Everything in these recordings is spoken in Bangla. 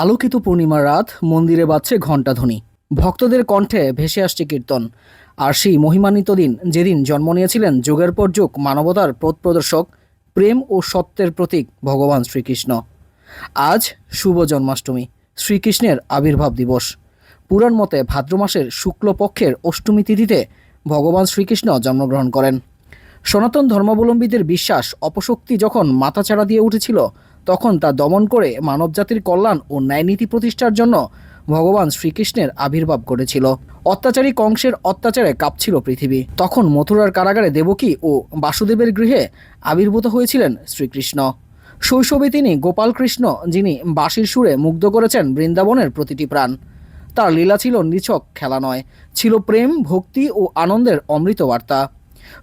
আলোকিত পূর্ণিমার রাত, মন্দিরে বাজছে ঘণ্টাধ্বনি ভক্তদের কণ্ঠে ভেসে আসছে কীর্তন। আর সেই মহিমান্বিত দিন যেদিন জন্ম নিয়েছিলেন যুগের পর যুগ মানবতার পথ প্রদর্শক, প্রেম ও সত্যের প্রতীক ভগবান শ্রীকৃষ্ণ। আজ শুভ জন্মাষ্টমী, শ্রীকৃষ্ণের আবির্ভাব দিবস। পুরাণ মতে ভাদ্র মাসের শুক্লপক্ষের অষ্টমী তিথিতে ভগবান শ্রীকৃষ্ণ জন্মগ্রহণ করেন। সনাতন ধর্মাবলম্বীদের বিশ্বাস, অপশক্তি যখন মাথাচাড়া দিয়ে উঠেছিল তখন তা দমন করে মানবজাতির কল্যাণ ও ন্যায়নীতি প্রতিষ্ঠার জন্য ভগবান শ্রীকৃষ্ণের আবির্ভাব করেছিল অত্যাচারী কংসের অত্যাচারে কাঁপছিল পৃথিবী। তখন মথুরার কারাগারে দেবকী ও বাসুদেবের গৃহে আবির্ভূত হয়েছিলেন শ্রীকৃষ্ণ। শৈশবে তিনি গোপালকৃষ্ণ, যিনি বাঁশির সুরে মুগ্ধ করেছেন বৃন্দাবনের প্রতিটি প্রাণ। তার লীলা ছিল নিছক খেলা নয়, ছিল প্রেম, ভক্তি ও আনন্দের অমৃত বার্তা।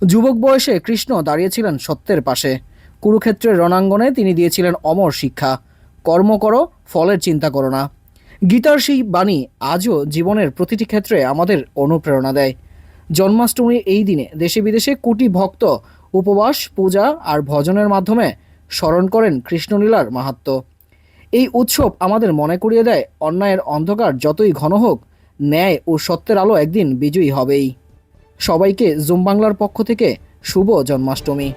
যুবক বয়সে কৃষ্ণ দাঁড়িয়েছিলেন সত্যের পাশে। কুরুক্ষেত্রের রণাঙ্গনে তিনি দিয়েছিলেন অমর শিক্ষা। কর্ম করো, ফলের চিন্তা করো না। গীতার সেই বাণী আজও জীবনের প্রতিটি ক্ষেত্রে আমাদের অনুপ্রেরণা দেয়। জন্মাষ্টমীর এই দিনে দেশে বিদেশে কোটি ভক্ত উপবাস, পূজা আর ভজনের মাধ্যমে স্মরণ করেন কৃষ্ণলীলার মাহাত্ম্য এই উৎসব আমাদের মনে করিয়ে দেয়, অন্যায়ের অন্ধকার যতই ঘন হোক, ন্যায় ও সত্যের আলো একদিন বিজয়ী হবেই। সবাইকে জুম বাংলার পক্ষ থেকে শুভ জন্মাষ্টমী।